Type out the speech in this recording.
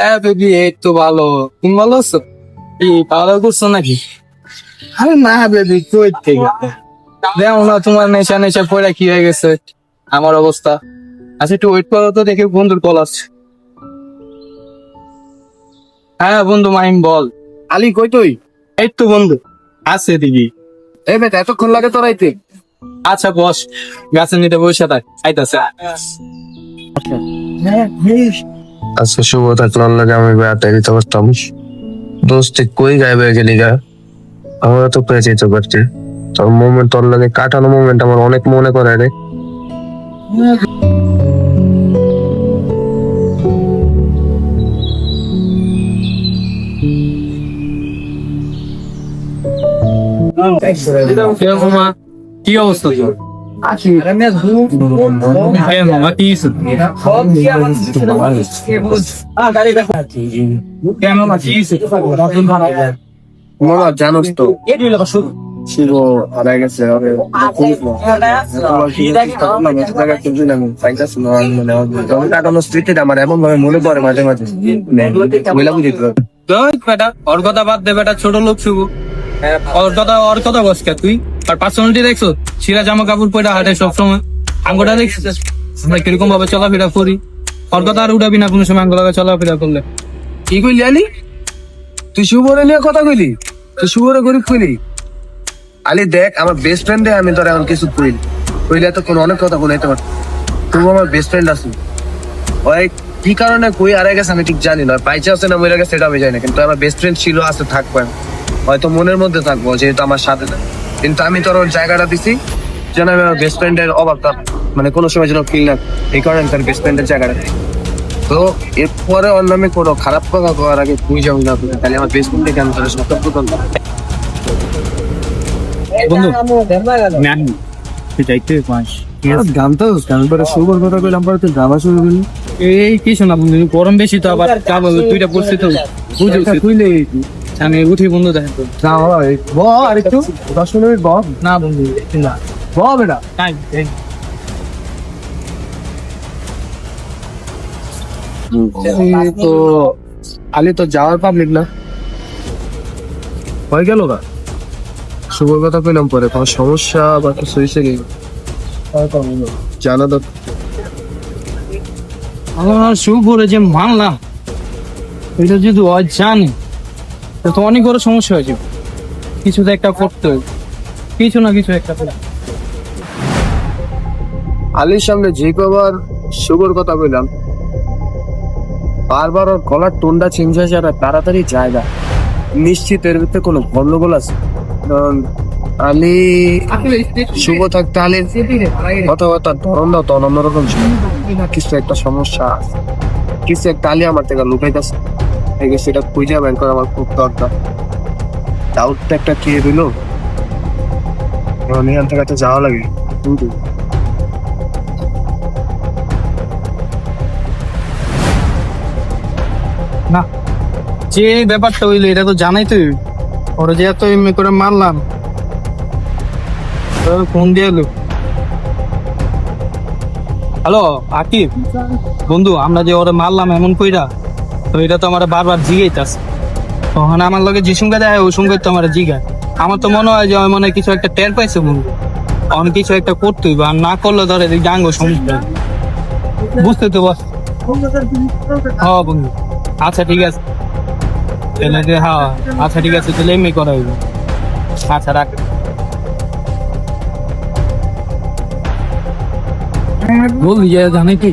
হ্যাঁ বেবি এই তো ভালো। তুমি ভালো আছো? কি করছ নাকি? আরে না বেবি কই থেকে? দেখো না তোমার নেশা নেশা পড়ে কি হয়ে গেছে? আমার অবস্থা। আচ্ছা একটু ওয়েট করো তো দেখি বন্ধুর কল আসছে। হ্যাঁ বন্ধু মাহিম বল। আলি কই তুই? এই তো বন্ধু আছে দিদি এই বেটা এতক্ষণ লাগে তোর আইতে? আচ্ছা বস গাছের নিতে বসে থাক আইতাছে। আজকে শুভ থাকলাম লাগে আমি বেড়াতে দিতে পারতাম। দোস্ত, কই গায়ে বেয়ে গেলি গা আমরা তো পেয়ে যেতে পারছি তোর মোমেন্ট তোর লাগে কাটানো মোমেন্ট আমার অনেক মনে করে রে। কি অবস্থা তোর? জানোস তো। হারাই গেছে আমার এমন ভাবে মনে পড়ে মাঝে মাঝে। বইলা বুঝি তো ওই বেটা ওর কথা বাদ দে বেটা ছোট লোক শুভ। ওর কথা ওর কথা বস কে তুই? আর পার্সোনালিটি দেখছ? ছিঁড়া জামা কাপড় পরে হাঁটে সবসময়। আঙ্গুটা দেখছিস আমরা কীরকম ভাবে চলাফেরা করি? কথা আর উঠাবি না কোনো সময় আঙ্গুলাকে চলাফেরা করলে। কি কইলি আলি? তুই শুভরে নিয়ে কথা কইলি? তুই শুভরে গরিব কইলি? আলি, দেখ, আমার বেস্ট ফ্রেন্ডে আমি তোর এমন কিছু কইলি কইলে তো কোনো অনেক কথা বলাইতে পার তুমি আমার বেস্ট ফ্রেন্ড আছো ওই, কি কারণে কই আরে গেছে আমি ঠিক জানি না। পাইছে আছে না মরে গেছে, সেটা আমি জানি না। কিন্তু আমার বেস্ট ফ্রেন্ড ছিল, আছে, থাকব। হয়তো মনের মধ্যে থাকব, যেহেতু আমার সাথে না। কিন্তু আমি তোর জায়গাটা দিছি যেন আমি আমার বেস্ট ফ্রেন্ডের অভাবটা মানে কোনো সময় যেন ফিল না এই কারণে আমি তার বেস্ট ফ্রেন্ডের জায়গাটা দিই তো এরপরে ওর নামে কোনো খারাপ কথা করার আগে তুই যেমন না তাহলে আমার বেস্ট ফ্রেন্ডকে আমি তোর সতর্ক করব। বন্ধু ম্যান যাইতে গান পরে কথা কইলাম পরে তুই গাওয়া শুরু করলি এই কিছু না বন্ধু গরম বেশি তো আবার যাব দুইটা পড়ছি তো। বুঝছি কইলে আমি উঠি বন্ধু দেখেন তো। না ব আর একটু। দশ মিনিট ব। না বন্ধু। না ব বেটা টাইম তো আলি তো যাওয়ার পাবলিক না। হয়ে গেল না শুভর কথা কইলাম পরে কোনো সমস্যা বা কিছু হয়েছে কি? জানা আমার শুভ করে যে মানলাম এটা যদি ও জানে তো অনেক বড় সমস্যা হয়েছে কিছু তো একটা করতে হবে। কিছু না কিছু একটা করে আলির সামনে যে কবার শুভর কথা কইলাম বারবার ওর গলার টোনটা চেঞ্জ হয়ে যাবে তাড়াতাড়ি যায় না নিশ্চিত এর ভিতরে কোনো গন্ডগোল আছে। কারণ আলি শুভ থাকতে আলির কথাবার্তার ধরনটা তো অন্যরকম ছিল। কিছু একটা সমস্যা আছে। কিছু একটা আলি আমার থেকে লুকাইতেছে। এই যে সেটা খুঁজে বের করা আমার খুব দরকার। ডাউটটা একটা কে দিল? একটা যাওয়া লাগে। কিন্তু না যে ব্যাপারটা হইল এটা তো জানাই তুই। ওরা যে এত এমনি করে মারলাম। ফোন দিয়ে এলো। হ্যালো আকিব। বন্ধু আমরা যে ওরা মারলাম এমন কইরা। তো এটা তো আমার বারবার জিগাইতাছে। তখন আমার লগে যে সঙ্গে দেয় ওই সঙ্গে তো আমার জিগায়। আমার তো মনে হয় যে ওই মনে হয় কিছু একটা টের পাইছে বন্ধু। অন কিছু একটা করতেই বা না করলে ধরে জাঙ্গ সমস্যা বুঝতে তো বস হ্যাঁ বন্ধু। আচ্ছা ঠিক আছে। তাহলে যে হ্যাঁ আচ্ছা ঠিক আছে তাহলে এমনি করা হইব। আচ্ছা রাখ। বল জানি কি?